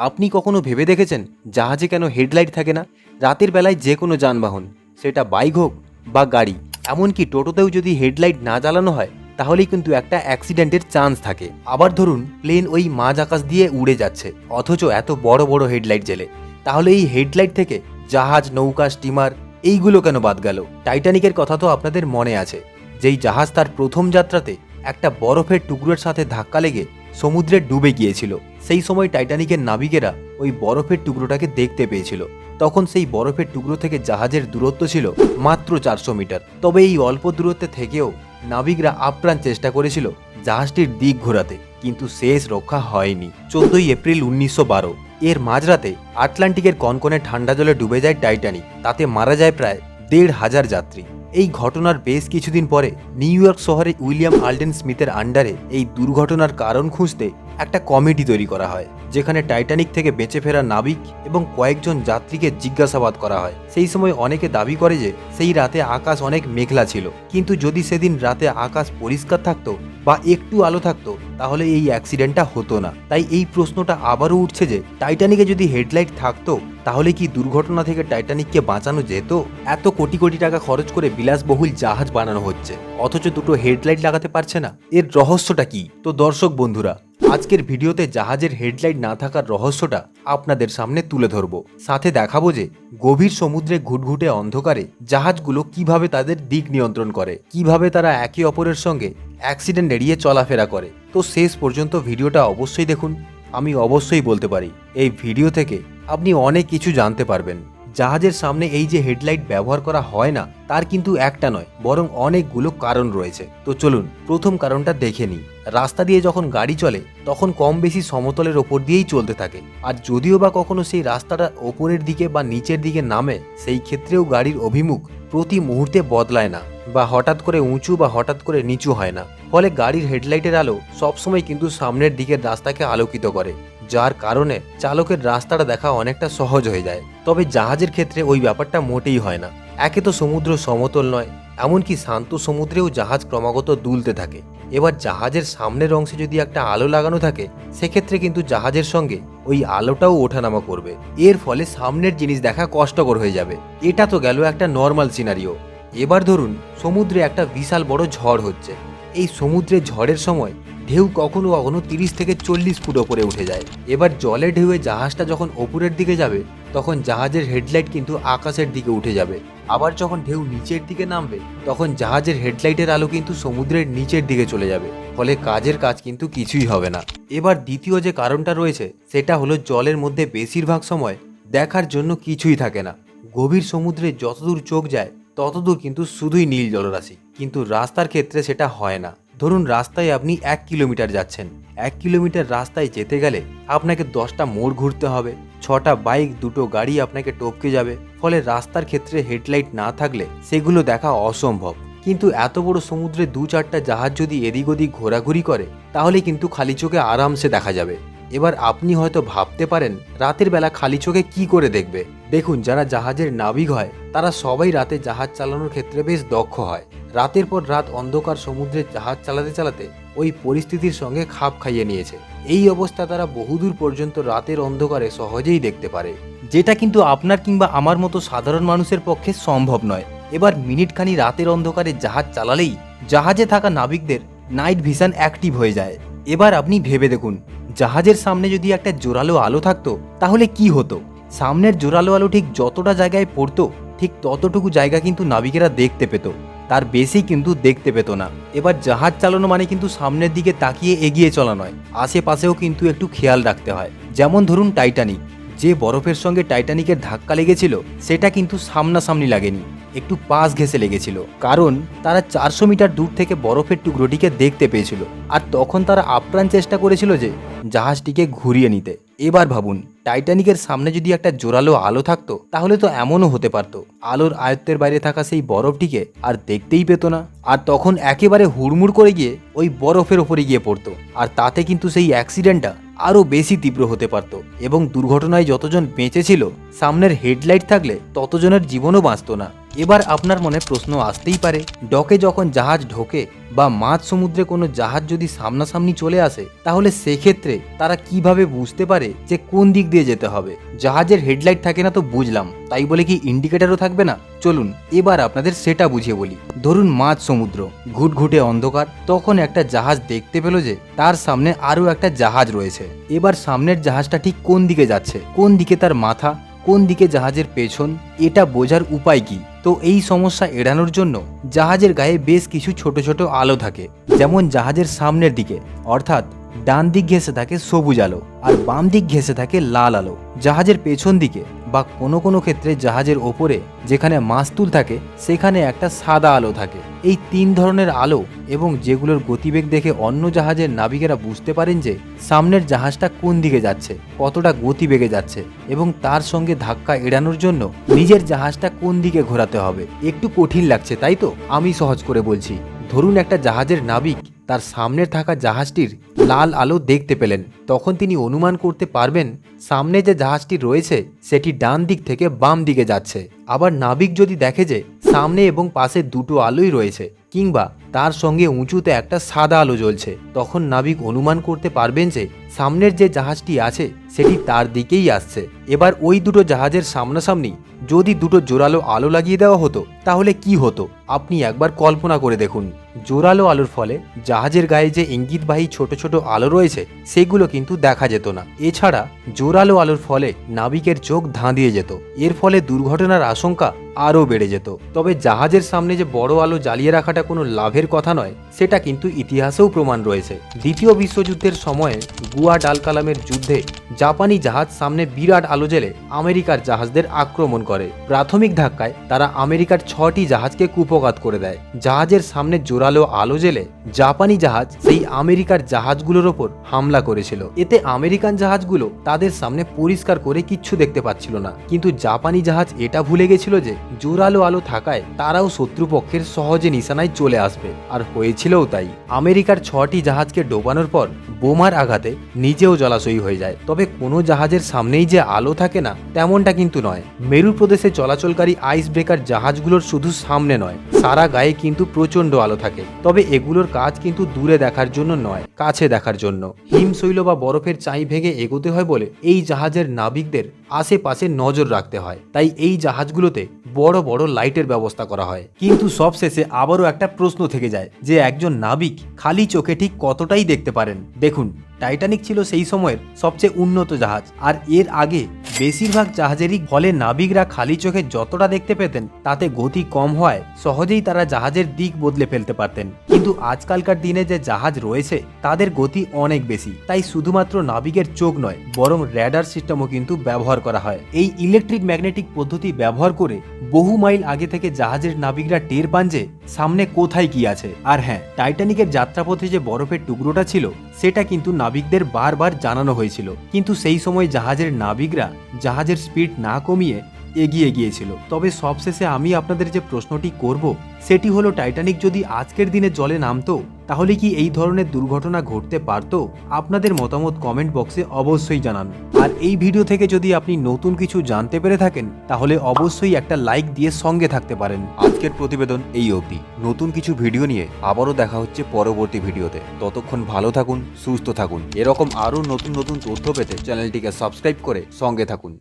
আপনি কখনো ভেবে দেখেছেন জাহাজে কেন হেডলাইট থাকে না? রাতের বেলায় যে কোনো যানবাহন, সেটা বাইক হোক বা গাড়ি, এমনকি টোটোতেও যদি হেডলাইট না জ্বালানো হয়, তাহলেই কিন্তু একটা অ্যাক্সিডেন্টের চান্স থাকে। আবার ধরুন, প্লেন ওই মাঝ আকাশ দিয়ে উড়ে যাচ্ছে, অথচ এত বড় বড় হেডলাইট জেলে তাহলে এই হেডলাইট থেকে জাহাজ, নৌকা, স্টিমার, এইগুলো কেন বাদ গেল? টাইটানিকের কথা তো আপনাদের মনে আছে। যেই জাহাজ তার প্রথম যাত্রাতে একটা বরফের টুকরোর সাথে ধাক্কা লেগে সমুদ্রে ডুবে গিয়েছিল। সেই সময় টাইটানিকের নাবিকেরা ওই বরফের টুকরোটাকে দেখতে পেয়েছিল। তখন সেই বরফের টুকরো থেকে জাহাজের দূরত্ব ছিল মাত্র চারশো মিটার। তবে এই অল্প দূরত্বে থেকেও নাবিকরা আপ্রাণ চেষ্টা করেছিল জাহাজটির দিক ঘোরাতে, কিন্তু শেষ রক্ষা হয়নি। চোদ্দই এপ্রিল উনিশশো বারো, এর মাঝরাতে আটলান্টিকের কনকনে ঠান্ডা জলে ডুবে যায় টাইটানিক, তাতে মারা যায় প্রায় দেড় হাজার যাত্রী। এই ঘটনার বেশ কিছুদিন পরে নিউ ইয়র্ক শহরে উইলিয়াম আলডেন স্মিথের আন্ডারে এই দুর্ঘটনার কারণ খুঁজতে একটা কমেডি তৈরি করা হয়, যেখানে টাইটানিক থেকে বেঁচে ফেরা নাবিক এবং কয়েকজন যাত্রীকে জিজ্ঞাসাবাদ করা হয়। সেই সময় অনেকে দাবি করে যে, সেই রাতে আকাশ অনেক মেঘলা ছিল। কিন্তু যদি সেদিন রাতে আকাশ পরিষ্কার থাকতো বা একটু আলো থাকতো, তাহলে এই অ্যাক্সিডেন্টটা হতো না। তাই এই প্রশ্নটা আবারও উঠছে যে, টাইটানিকে যদি হেডলাইট থাকতো, তাহলে কি দুর্ঘটনা থেকে টাইটানিককে বাঁচানো যেত? এত কোটি কোটি টাকা খরচ করে বিলাসবহুল জাহাজ বানানো হচ্ছে। অথচ দুটো হেডলাইট লাগাতে পারছে না। এর রহস্যটা কি? তো দর্শক বন্ধুরা আজকের ভিডিওতে জাহাজের হেডলাইট না থাকার রহস্যটা আপনাদের সামনে তুলে ধরব। সাথে দেখাবো যে গভীর সমুদ্রে ঘুটঘুটে অন্ধকারে জাহাজগুলো কীভাবে তাদের দিক নিয়ন্ত্রণ করে, কীভাবে তারা একে অপরের সঙ্গে অ্যাক্সিডেন্ট এড়িয়ে চলাফেরা করে। তো শেষ পর্যন্ত ভিডিওটা অবশ্যই দেখুন, আমি অবশ্যই বলতে পারি, এই ভিডিও থেকে আপনি অনেক কিছু জানতে পারবেন। জাহাজের সামনে এই যে হেডলাইট ব্যবহার করা হয় না, তার কিন্তু একটা নয়, বরং অনেকগুলো কারণ রয়েছে। তো চলুন, প্রথম কারণটা দেখে নিই। রাস্তা দিয়ে যখন গাড়ি চলে, তখন কম বেশি সমতলের ওপর দিয়েই চলতে থাকে। আর যদিও বা কখনো সেই রাস্তাটা ওপরের দিকে বা নিচের দিকে নামে, সেই ক্ষেত্রেও গাড়ির অভিমুখ প্রতি মুহূর্তে বদলায় না, বা হঠাৎ করে উঁচু বা হঠাৎ করে নিচু হয় না। ফলে গাড়ির হেডলাইটের আলো সবসময় কিন্তু সামনের দিকের রাস্তাকে আলোকিত করে। যার কারণে চালকের রাস্তাটা দেখা অনেকটা সহজ হয়ে যায়। তবে জাহাজের ক্ষেত্রে ওই ব্যাপারটা মোটেই হয় না। একে তো সমুদ্র সমতল নয়, এমনকি শান্ত সমুদ্রেও জাহাজ ক্রমাগত দুলতে থাকে। এবার জাহাজের সামনের অংশে যদি একটা আলো লাগানো থাকে, সেক্ষেত্রে কিন্তু জাহাজের সঙ্গে ওই আলোটাও ওঠানামা করবে। এর ফলে সামনের জিনিস দেখা কষ্টকর হয়ে যাবে। এটা তো গেল একটা নর্মাল সিনারিও। এবার ধরুন, সমুদ্রে একটা বিশাল বড় ঝড় হচ্ছে। এই সমুদ্রে ঝড়ের সময় ঢেউ কখনো কখনো তিরিশ থেকে চল্লিশ ফুট ওপরে উঠে যায়। এবার জলে ঢেউয়ে জাহাজটা যখন ওপরের দিকে যাবে, তখন জাহাজের হেডলাইট কিন্তু আকাশের দিকে উঠে যাবে। আবার যখন ঢেউ নিচের দিকে নামবে, তখন জাহাজের হেডলাইটের আলো কিন্তু সমুদ্রের নিচের দিকে চলে যাবে, ফলে কাজের কাজ কিন্তু কিছুই হবে না। এবার দ্বিতীয় যে কারণটা রয়েছে, সেটা হলো জলের মধ্যে বেশিরভাগ সময় দেখার জন্য কিছুই থাকে না। গভীর সমুদ্রে যতদূর চোখ যায়, ততদূর কিন্তু শুধুই নীল জলরাশি। কিন্তু রাস্তার ক্ষেত্রে সেটা হয় না। ধরুন রাস্তায় আপনি এক কিলোমিটার যাচ্ছেন। এক কিলোমিটার রাস্তায় যেতে গেলে আপনাকে দশটা মোড় ঘুরতে হবে। ছটা বাইক, দুটো গাড়ি আপনাকে টপকে যাবে। ফলে রাস্তার ক্ষেত্রে হেডলাইট না থাকলে সেগুলো দেখা অসম্ভব। কিন্তু এত বড় সমুদ্রে দু চারটা জাহাজ যদি এদিক ওদিক ঘোরাঘুরি করে, তাহলে কিন্তু খালি চোখে আরামসে দেখা যাবে। এবার আপনি হয়তো ভাবতে পারেন, রাতের বেলা খালি চোখে কি করে দেখবে? দেখুন, যারা জাহাজের নাবিক হয়, তারা সবাই রাতে জাহাজ চালানোর ক্ষেত্রে বেশ দক্ষ হয়। রাতের পর রাত অন্ধকার সমুদ্রে জাহাজ চালাতে চালাতে ওই পরিস্থিতির সঙ্গে খাপ খাইয়ে নিয়েছে। এই অবস্থা তারা বহুদূর পর্যন্ত রাতের অন্ধকারে সহজেই দেখতে পারে। যেটা কিন্তু আপনার কিংবা আমার মতো সাধারণ মানুষের পক্ষে সম্ভব নয়। এবার মিনিটখানি রাতের অন্ধকারে জাহাজ চালালেই জাহাজে থাকা নাবিকদের নাইট ভিশন অ্যাক্টিভ হয়ে যায়। এবার আপনি ভেবে দেখুন জাহাজের সামনে যদি একটা জোরালো আলো থাকতো, তাহলে কি হতো? সামনের জোরালো আলো ঠিক যতটা জায়গায় পড়তো, ঠিক ততটুকু জায়গা কিন্তু নাবিকেরা দেখতে পেত। তার বেশি কিন্তু দেখতে পেত না। এবার জাহাজ চালানো মানে কিন্তু সামনের দিকে তাকিয়ে এগিয়ে চলা নয়। আশেপাশেও কিন্তু একটু খেয়াল রাখতে হয়। যেমন ধরুন টাইটানিক। যে বরফের সঙ্গে টাইটানিকের ধাক্কা লেগেছিল, সেটা কিন্তু সামনাসামনি লাগেনি। একটু পাশ ঘেসে লেগেছিল, কারণ তারা চারশো মিটার দূর থেকে বরফের টুকরোটিকে দেখতে পেয়েছিল। আর তখন তারা আপ্রাণ চেষ্টা করেছিল যে, জাহাজটিকে ঘুরিয়ে নিতে। এবার ভাবুন, টাইটানিকের সামনে যদি একটা জোরালো আলো থাকতো, তাহলে তো এমনও হতে পারতো। আলোর আয়ত্তের বাইরে থাকা সেই বরফটিকে আর দেখতেই পেতো না। আর তখন একেবারে হুড়মুড় করে গিয়ে ওই বরফের ওপরে গিয়ে পড়তো। আর তাতে কিন্তু সেই অ্যাক্সিডেন্টটা আরও বেশি তীব্র হতে পারত এবং দুর্ঘটনায় যতজন বেঁচেছিল সামনের হেডলাইট থাকলে ততজনের জীবনও বাঁচত না। এবার আপনার মনে প্রশ্ন আসতেই পারে, ডকে যখন জাহাজ ঢোকে বা মাঝ সমুদ্রে কোনো জাহাজ যদি সামনাসামনি চলে আসে, তাহলে সেক্ষেত্রে তারা কীভাবে বুঝতে পারে যে কোন দিক দিয়ে যেতে হবে? জাহাজের হেডলাইট থাকে না তো বুঝলাম, তাই বলে কি ইন্ডিকেটারও থাকবে না? চলুন, এবার আপনাদের সেটা বুঝিয়ে বলি। ধরুন মাঝ সমুদ্র, ঘুটঘুটে অন্ধকার, তখন একটা জাহাজ দেখতে পেল যে, তার সামনে আরও একটা জাহাজ রয়েছে। এবার সামনের জাহাজটা ঠিক কোন দিকে যাচ্ছে? কোন দিকে তার মাথা? কোন দিকে জাহাজের পেছন, এটা বোঝার উপায় কি? তো এই সমস্যা এড়ানোর জন্য জাহাজের গায়ে বেশ কিছু ছোট ছোট আলো থাকে, যেমন জাহাজের সামনের দিকে, অর্থাৎ ডান দিক ঘেঁষে থাকে সবুজ আলো আর বাম দিক ঘেঁষে থাকে লাল আলো। জাহাজের পেছন দিকে বা কোনো কোনো ক্ষেত্রে জাহাজের ওপরে যেখানে মাস্তুল থাকে, সেখানে একটা সাদা আলো থাকে। এই তিন ধরনের আলো এবং যেগুলোর গতিবেগ দেখে অন্য জাহাজের নাবিকেরা বুঝতে পারেন যে সামনের জাহাজটা কোন দিকে যাচ্ছে, কতটা গতিবেগে যাচ্ছে এবং তার সঙ্গে ধাক্কা এড়ানোর জন্য নিজের জাহাজটা কোন দিকে ঘোরাতে হবে। একটু কঠিন লাগছে, তাই তো? আমি সহজ করে বলছি। ধরুন একটা জাহাজের নাবিক তার সামনে থাকা জাহাজটির লাল আলো দেখতে পেলেন। তখন তিনি অনুমান করতে পারবেন, সামনে যে জাহাজটি রয়েছে, সেটি ডান দিক থেকে বাম দিকে যাচ্ছে। আবার নাবিক যদি দেখে যে সামনে এবং পাশে দুটো আলোই রয়েছে কিংবা তার সঙ্গে উঁচুতে একটা সাদা আলো জ্বলছে। তখন নাবিক অনুমান করতে পারবেন যে, সামনের যে জাহাজটি আছে, সেটি তার দিকেই আসছে। এবার ওই দুটো জাহাজের সামনাসামনি যদি দুটো জোরালো আলো লাগিয়ে দেওয়া হতো, তাহলে কি হতো? আপনি একবার কল্পনা করে দেখুন। জোরালো আলোর ফলে জাহাজের গায়ে যে ইঙ্গিতবাহী ছোট ছোট আলো রয়েছে, সেগুলো কিন্তু দেখা যেত না। এছাড়া জোরালো আলোর ফলে নাবিকের চোখ ধাঁধিয়ে যেত। এর ফলে দুর্ঘটনার আশঙ্কা আরও বেড়ে যেত। তবে জাহাজের সামনে যে বড় আলো জ্বালিয়ে রাখাটা কোনো লাভের কথা নয়, সেটা কিন্তু ইতিহাসেও প্রমাণ রয়েছে। দ্বিতীয় বিশ্বযুদ্ধের সময়ে গুয়া ডালকালামের যুদ্ধে জাপানি জাহাজ সামনে বিরাট আলো জেলে আমেরিকার জাহাজদের আক্রমণ করে। প্রাথমিক ধাক্কায় তারা আমেরিকার ছটি জাহাজকে কুপঘাত করে দেয়। জাহাজের সামনে জোরালো আলো জেলে জাপানি জাহাজ সেই আমেরিকার জাহাজগুলোর ওপর হামলা করেছিল। এতে আমেরিকান জাহাজগুলো তাদের সামনে পরিষ্কার করে কিচ্ছু দেখতে পাচ্ছিল না। কিন্তু জাপানি জাহাজ এটা ভুলে গেছিল যে জোরালো আলো থাকায় তারাও শত্রুপক্ষের সহজে নিশানায় চলে আসবে। আর হয়েছিলও তাই। আমেরিকার ছটি জাহাজকে ডোবানোর পর বোমার আঘাতে নিজেও জলাশয়ী হয়ে যায়। তবে কোনো জাহাজের সামনেই যে আলো থাকে না, তেমনটা কিন্তু নয়। মেরু প্রদেশে চলাচলকারী আইস ব্রেকার জাহাজগুলোর শুধু সামনে নয়, সারা গায়ে কিন্তু প্রচণ্ড আলো থাকে। তবে এগুলোর কাজ কিন্তু দূরে দেখার জন্য নয়, কাছে দেখার জন্য। হিমশৈল বা বরফের চাই ভেঙে এগোতে হয় বলে এই জাহাজের নাবিকদের আশেপাশে নজর রাখতে হয়। তাই এই জাহাজগুলোতে বড় বড় লাইটের ব্যবস্থা করা হয়। কিন্তু সবশেষে আবারও একটা প্রশ্ন থেকে যায় যে একজন নাবিক খালি চোখে ঠিক কতটাই দেখতে পারেন? দেখুন। টাইটানিক ছিল সেই সময়ের সবচেয়ে উন্নত জাহাজ। আর এর আগে বেশিরভাগ জাহাজেরই ফলে নাবিকরা খালি চোখে যতটা দেখতে পেতেন, তাতে গতি কম হওয়ায় সহজেই তারা জাহাজের দিক বদলে ফেলতে পারতেন। কিন্তু আজকালকার দিনে যে জাহাজ রয়েছে, তাদের গতি অনেক বেশি। তাই শুধুমাত্র নাবিকের চোখ নয়, বরং র্যাডার সিস্টেমও কিন্তু ব্যবহার করা হয়। এই ইলেকট্রিক ম্যাগনেটিক পদ্ধতি ব্যবহার করে বহু মাইল আগে থেকে জাহাজের নাবিকরা টের পান যে সামনে কোথায় কি আছে? আর হ্যাঁ টাইটানিকের যাত্রাপথে যে বরফের টুকরোটা ছিল, সেটা কিন্তু নাবিকদের বারবার জানানো হয়েছিল। কিন্তু সেই সময় জাহাজের নাবিকরা জাহাজের স্পিড না কমিয়ে এগিয়ে গিয়েছিল। তবে সবশেষে আমি আপনাদের যে প্রশ্নটি করব, সেটি হলো, টাইটানিক যদি আজকের দিনে জলে নামতো, তাহলে কি এই ধরনের দুর্ঘটনা ঘটতে পারতো? আপনাদের মতামত কমেন্ট বক্সে অবশ্যই জানান। আর এই ভিডিও থেকে যদি আপনি নতুন কিছু জানতে পেরে থাকেন, তাহলে অবশ্যই একটা লাইক দিয়ে সঙ্গে থাকতে পারেন। আজকের প্রতিবেদন এই অবধি। নতুন কিছু ভিডিও নিয়ে আবারও দেখা হচ্ছে পরবর্তী ভিডিওতে। ততক্ষণ ভালো থাকুন, সুস্থ থাকুন। এরকম আরও নতুন নতুন তথ্য পেতে চ্যানেলটিকে সাবস্ক্রাইব করে সঙ্গে থাকুন।